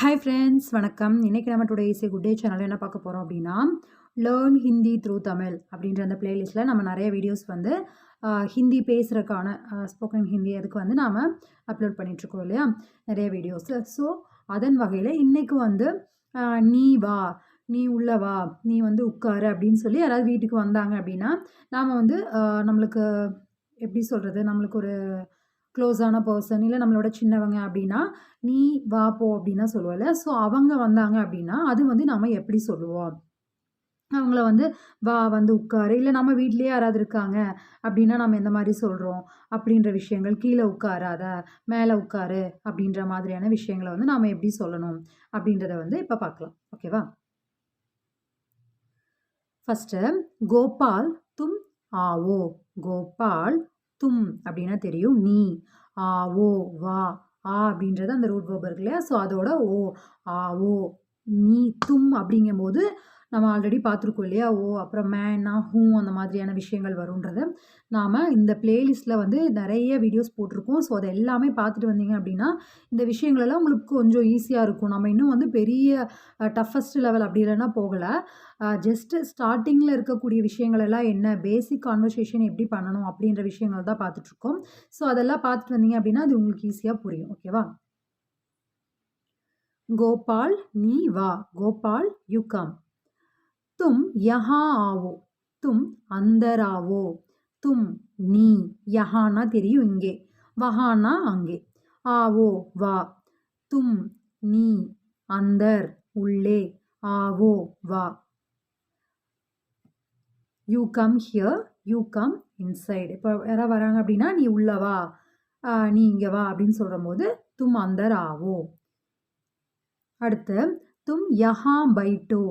Hi friends வணக்கம். இன்றைக்கி நம்ம டுடே இசை குட் டே சேனல் என்ன பார்க்க போகிறோம் அப்படின்னா லேர்ன் ஹிந்தி த்ரூ தமிழ் அப்படின்ற அந்த பிளேலிஸ்ட்டில் நம்ம நிறைய வீடியோஸ் வந்து ஹிந்தி பேசுகிறக்கான ஸ்போக்கன் ஹிந்தி அதுக்கு வந்து நாம் அப்லோட் பண்ணிகிட்ருக்கோம் இல்லையா? நிறைய வீடியோஸ் ஸோ அதன் வகையில் இன்றைக்கு வந்து நீ வா நீ உள்ள வா நீ வந்து உட்காரு அப்படின்னு சொல்லி யாராவது வீட்டுக்கு வந்தாங்க அப்படின்னா நாம் வந்து நம்மளுக்கு எப்படி சொல்கிறது நம்மளுக்கு ஒரு க்ளோஸான பர்சன் இல்லை நம்மளோட சின்னவங்க அப்படின்னா நீ வா போ அப்படின்னா சொல்லுவோம்ல ஸோ அவங்க வந்தாங்க அப்படின்னா அது வந்து நம்ம எப்படி சொல்லுவோம்? அவங்கள வந்து வா வந்து உட்காரு. இல்லை நம்ம வீட்லேயே யாராவது இருக்காங்க அப்படின்னா நம்ம எந்த மாதிரி சொல்கிறோம் அப்படின்ற விஷயங்கள் கீழே உட்காராத மேலே உட்காரு அப்படின்ற மாதிரியான விஷயங்களை வந்து நாம் எப்படி சொல்லணும்? அப்படின்றத வந்து இப்போ பார்க்கலாம். ஓகேவா ஃபஸ்ட்டு கோபால் தும் ஆவோ. கோபால் தும் அப்படின்னா தெரியும். நீ ஆ ஓ வா ஆ அப்படின்றது அந்த ரூட் வேர்ப் இருக்கு இல்லையா? ஸோ அதோட ஓ ஆ ஓ நீ தும் அப்படிங்கும்போது நம்ம ஆல்ரெடி பார்த்துருக்கோம் இல்லையா? ஓ அப்புறம் மேனா ஹூ அந்த மாதிரியான விஷயங்கள் வரும்ன்றத நாம் இந்த பிளேலிஸ்ட்டில் வந்து நிறைய வீடியோஸ் போட்டிருக்கோம். ஸோ அதை எல்லாமே பார்த்துட்டு வந்தீங்க அப்படின்னா இந்த விஷயங்களெல்லாம் உங்களுக்கு கொஞ்சம் ஈஸியாக இருக்கும். நம்ம இன்னும் வந்து பெரிய டஃபஸ்ட் லெவல் அப்படி இல்லைன்னா போகலை. ஜஸ்ட்டு ஸ்டார்டிங்கில் இருக்கக்கூடிய விஷயங்களெல்லாம் என்ன? பேசிக் கான்வர்சேஷன் எப்படி பண்ணணும்? அப்படின்ற விஷயங்கள் தான் பார்த்துட்ருக்கோம் ஸோ அதெல்லாம் பார்த்துட்டு வந்தீங்க அப்படின்னா அது உங்களுக்கு ஈஸியாக புரியும். ஓகேவா கோபால் நீ வா. கோபால் யூ கம் தும் யஹா ஆவோ தும் அந்தராவோ தும் நீ யஹானா தெரியும் இங்கே வஹானா அங்கே ஆவோ வா தும் நீ அந்தர் உள்ளே ஆவோ வா. You come here you come inside இப்போ யாராவது வராங்க அப்படின்னா நீ உள்ள வா நீ இங்கே வா அப்படின்னு சொல்கிற போது தும் அந்தர் ஆவோ அடுத்து தும் யஹா பைட்டோ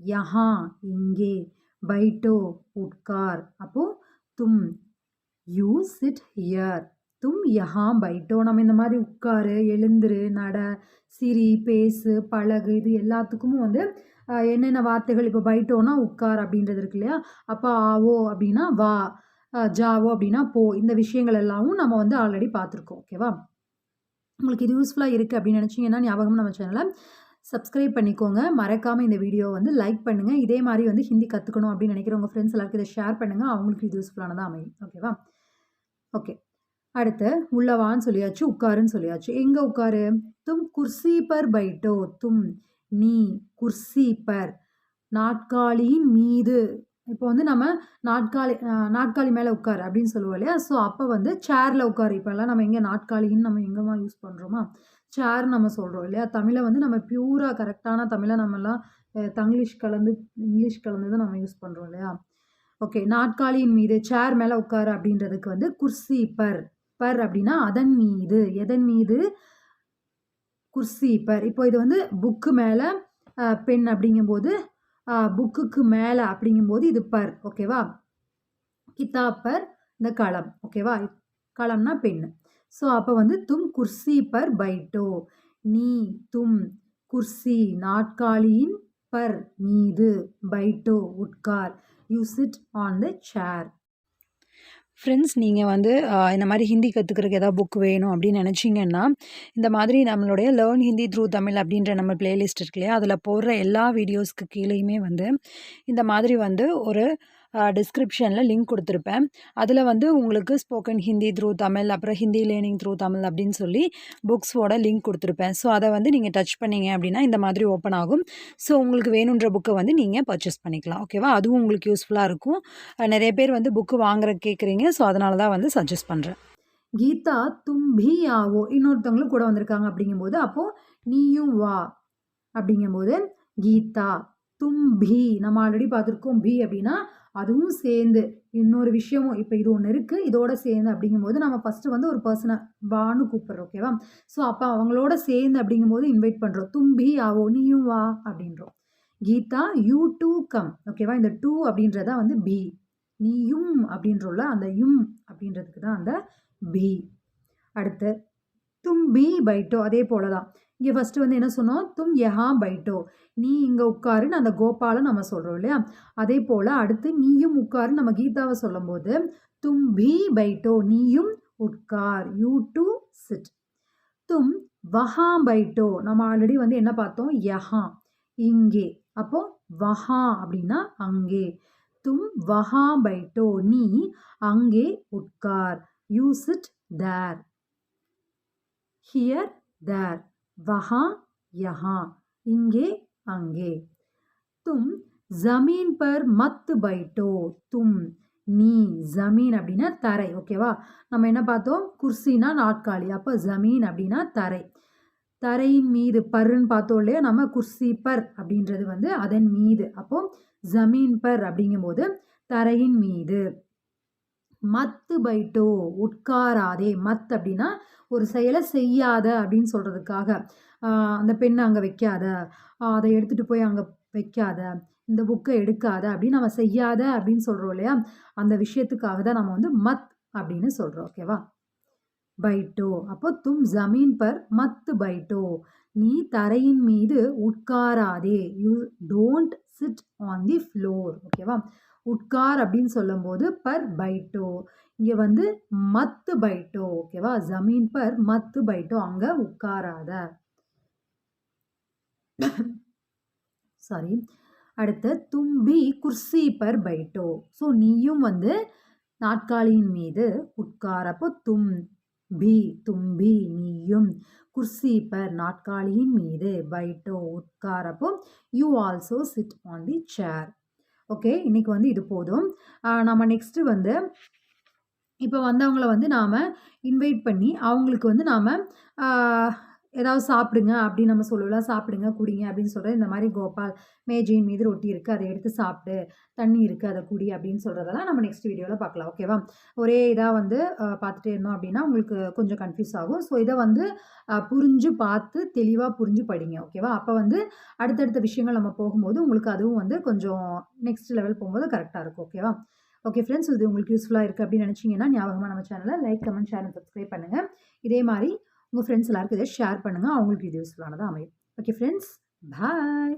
யஹா இங்கே பைட்டோ உட்கார். அப்போ தும் யூ சிட் ஹியர். தும் யஹா பைட்டோ. நம்ம இந்த மாதிரி உட்காரு எழுந்துரு நட சிரி பேசு பழகு இது எல்லாத்துக்குமே வந்து என்னென்ன வார்த்தைகள்? இப்போ பைட்டோனா உட்கார் அப்படின்றது இருக்கு இல்லையா? அப்போ ஆவோ அப்படின்னா வா ஜாவோ அப்படின்னா போ. இந்த விஷயங்கள் எல்லாமும் நம்ம வந்து ஆல்ரெடி பார்த்துருக்கோம். ஓகேவா? உங்களுக்கு இது யூஸ்ஃபுல்லாக இருக்குது அப்படின்னு நினச்சிங்கன்னா ஞாபகம் நம்ம சேனலை சப்ஸ்கிரைப் பண்ணிக்கோங்க. மறக்காமல் இந்த வீடியோ வந்து லைக் பண்ணுங்கள் இதே மாதிரி வந்து ஹிந்தி கற்றுக்கணும் அப்படின்னு நினைக்கிறவங்க ஃப்ரெண்ட்ஸ் எல்லாருக்கும் இதை ஷேர் பண்ணுங்கள் அவங்களுக்கு இது யூஸ்ஃபுல்லானதாக அமையும். ஓகேவா ஓகே அடுத்து உள்ளவான்னு சொல்லியாச்சு உட்காருன்னு சொல்லியாச்சு. எங்கே உட்காரு? தும் குர்சி பர் பைட்டோ. தும் நீ குர்சி பர். நாட்காலியின் மீது. இப்போ வந்து நம்ம நாட்காலி நாட்காலி மேலே உட்காரு அப்படின்னு சொல்லுவோம் இல்லையா? ஸோ அப்போ வந்து சேரில் உட்காரு. இப்போல்லாம் நம்ம எங்கே நாட்காலின்னு நம்ம எங்கேமா யூஸ் பண்ணுறோமா சேர் நம்ம சொல்கிறோம் இல்லையா? தமிழை வந்து நம்ம பியூராக கரெக்டான தமிழை நம்மலாம் தங்கிலீஷ் கலந்து இங்கிலீஷ் கலந்து தான் நம்ம யூஸ் பண்ணுறோம் இல்லையா? ஓகே நாட்காலியின் மீது சேர் மேலே உட்காரு அப்படின்றதுக்கு வந்து குர்சி பர். பர் அப்படின்னா அதன் மீது. எதன் மீது? குர்சி பர். இப்போ இது வந்து புக்கு மேலே பென் அப்படிங்கும்போது புக்குக்கு மேலே அப்படிங்கும்போது இது பர் ஓகேவா? கிதாப் பர் இந்த களம் ஓகேவா? களம்னா பெண் ஸோ அப்போ வந்து தும் குர்சி பர் பைட்டோ. நீ தும் குர்சி நாட்காலியின் பர் மீது பைட்டோ உட்கார். You sit on the chair. Friends நீங்கள் வந்து இந்த மாதிரி ஹிந்தி கற்றுக்கிறதுக்கு ஏதாவது புக் வேணும் அப்படின்னு நினச்சிங்கன்னா இந்த மாதிரி நம்மளுடைய லேர்ன் ஹிந்தி த்ரூ தமிழ் அப்படின்ற நம்ம பிளேலிஸ்ட் இருக்கு இல்லையா? அதில் போடுற எல்லா வீடியோஸ்க்கு கீழேயுமே வந்து இந்த மாதிரி வந்து ஒரு டிஸ்கிரிப்ஷனில் லிங்க் கொடுத்துருப்பேன். அதில் வந்து உங்களுக்கு ஸ்போக்கன் ஹிந்தி த்ரூ தமிழ் அப்புறம் ஹிந்தி லேர்னிங் த்ரூ தமிழ் அப்படின்னு சொல்லி புக்ஸோட லிங்க் கொடுத்துருப்பேன். ஸோ அதை வந்து நீங்கள் டச் பண்ணீங்க அப்படின்னா இந்த மாதிரி ஓப்பன் ஆகும். ஸோ உங்களுக்கு வேணுன்ற புக்கை வந்து நீங்கள் பர்ச்சேஸ் பண்ணிக்கலாம். ஓகேவா அதுவும் உங்களுக்கு யூஸ்ஃபுல்லாக இருக்கும். நிறைய பேர் வந்து புக்கு வாங்குற கேட்குறீங்க ஸோ அதனால தான் வந்து சஜஸ்ட் பண்ணுறேன் கீதா தும்பி ஆவோ இன்னொருத்தவங்களும் கூட வந்திருக்காங்க அப்படிங்கும்போது அப்போது நீயும் வா. அப்படிங்கும்போது கீதா தும்பி நம்ம ஆல்ரெடி பார்த்துருக்கோம். பி அப்படின்னா அதுவும் சேர்ந்து இன்னொரு விஷயமும் இப்போ இது ஒன்று இருக்குது இதோட சேர்ந்து அப்படிங்கும்போது நம்ம ஃபஸ்ட்டு வந்து ஒரு பர்சனை வான்னு கூப்பிட்றோம் ஓகேவா ஸோ அப்போ அவங்களோட சேர்ந்து அப்படிங்கும்போது இன்வைட் பண்ணுறோம் தும்பி ஆவோ நீயும் வா அப்படின்றோம். கீதா யூ டூ கம் ஓகேவா இந்த டூ அப்படின்றத வந்து பி நீயும் அப்படின்றோம்ல அந்த யும் அப்படின்றதுக்கு தான் அந்த பி அடுத்து தும்பி பைட்டோ அதே போல தான் இங்கே ஃபஸ்ட்டு வந்து என்ன சொன்னோம்? தும் யஹா பைட்டோ. நீ இங்கே உட்காருன்னு அந்த கோபாலை நம்ம சொல்கிறோம் இல்லையா? அதே போல் அடுத்து நீயும் உட்காரு நம்ம கீதாவை சொல்லும்போது தும் பி பைட்டோ நீயும் உட்கார். You too sit. தும் வஹாம் பைட்டோ. நம்ம ஆல்ரெடி வந்து என்ன பார்த்தோம்? யஹா. இங்கே. அப்போ வஹா அப்படின்னா அங்கே. தும் வஹா பைட்டோ. நீ அங்கே உட்கார். Use it there. Here there. வஹா யஹா இங்கே அங்கே. தும் ஜமீன் பர் மத்து பைட்டோ. தும் நீ ஜமீன் அப்படின்னா தரை ஓகேவா? நம்ம என்ன பார்த்தோம்? குர்சினா நாட்காலி அப்போ ஜமீன் அப்படின்னா தரை. தரையின் மீது பருன்னு பார்த்தோம் இல்லையா? நம்ம குர்சி பர் அப்படின்றது வந்து அதன் மீது. அப்போ ஜமீன் பர் அப்படிங்கும்போது தரையின் மீது. மத்து பைட்டோ உட்காராதே. மத் அப்படின்னா ஒரு செயலை செய்யாத அப்படின்னு சொல்கிறதுக்காக அந்த பெண்ணை அங்கே வைக்காத. அதை எடுத்துகிட்டு போய் அங்கே வைக்காத. இந்த புக்கை எடுக்காத அப்படின்னு நம்ம செய்யாத அப்படின்னு சொல்கிறோம் இல்லையா? அந்த விஷயத்துக்காக தான் நம்ம வந்து மத் அப்படின்னு சொல்கிறோம் ஓகேவா பைட்டோ. அப்போ தும் ஜமீன் பர் மத்து பைட்டோ. நீ தரையின் மீது உட்காராதே. You don't sit on the floor ஓகேவா உட்கார் அப்படின்னு சொல்லும்போது பர் பைட்டோ இங்கே வந்து மத்து பைட்டோ ஓகேவா ஜமீன் பர் மத்து பைட்டோ அங்கே உட்காராத. சாரி அடுத்து தும்பி குர்சி பர் பைட்டோ ஸோ நீயும் வந்து நாட்காலியின் மீது உட்காரப்போ தும் பி தும்பி நீயும். குர்சி பர் நாட்காலியின் மீது பைட்டோ உட்காரப்போ you also sit on the chair okay இன்றைக்கி வந்து இது போதும். நம்ம நெக்ஸ்ட்டு வந்து இப்போ வந்தவங்கள வந்து நாம் இன்வைட் பண்ணி அவங்களுக்கு வந்து நாம் ஏதாவது சாப்பிடுங்க அப்படின்னு நம்ம சொல்லலாம் சாப்பிடுங்க குடிங்க அப்படின்னு சொல்கிறது இந்த மாதிரி கோபால் மேஜையின் மீது ரொட்டி இருக்குது அதை எடுத்து சாப்பிடு தண்ணி இருக்குது அதை குடி அப்படின்னு சொல்கிறதெல்லாம் நம்ம நெக்ஸ்ட் வீடியோவில் பார்க்கலாம் ஓகேவா ஒரே இதாக வந்து பார்த்துட்டே இருந்தோம் அப்படின்னா உங்களுக்கு கொஞ்சம் கன்ஃபியூஸ் ஆகும். ஸோ இதை வந்து புரிஞ்சு பார்த்து தெளிவாக புரிஞ்சு படிங்க ஓகேவா அப்போ வந்து அடுத்தடுத்த விஷயங்கள் நம்ம போகும்போது உங்களுக்கு அதுவும் வந்து கொஞ்சம் நெக்ஸ்ட் லெவல் போகும்போது கரெக்டாக இருக்கும் ஓகேவா ஓகே ஃப்ரெண்ட்ஸ் இது உங்களுக்கு யூஸ்ஃபுல்லாக இருக்குது அப்படின்னு நினச்சிங்கன்னா ஞாபகமாக நம்ம சேனலை லைக் கமெண்ட் ஷேர் சப்ஸ்கிரைப் பண்ணுங்கள் இதே மாதிரி உங்கள் ஃப்ரெண்ட்ஸ் எல்லாருக்கும் இதை ஷேர் பண்ணுங்கள் அவங்களுக்கு இது யூஸ்ஃபுல்லானதாக அமையும். Okay friends bye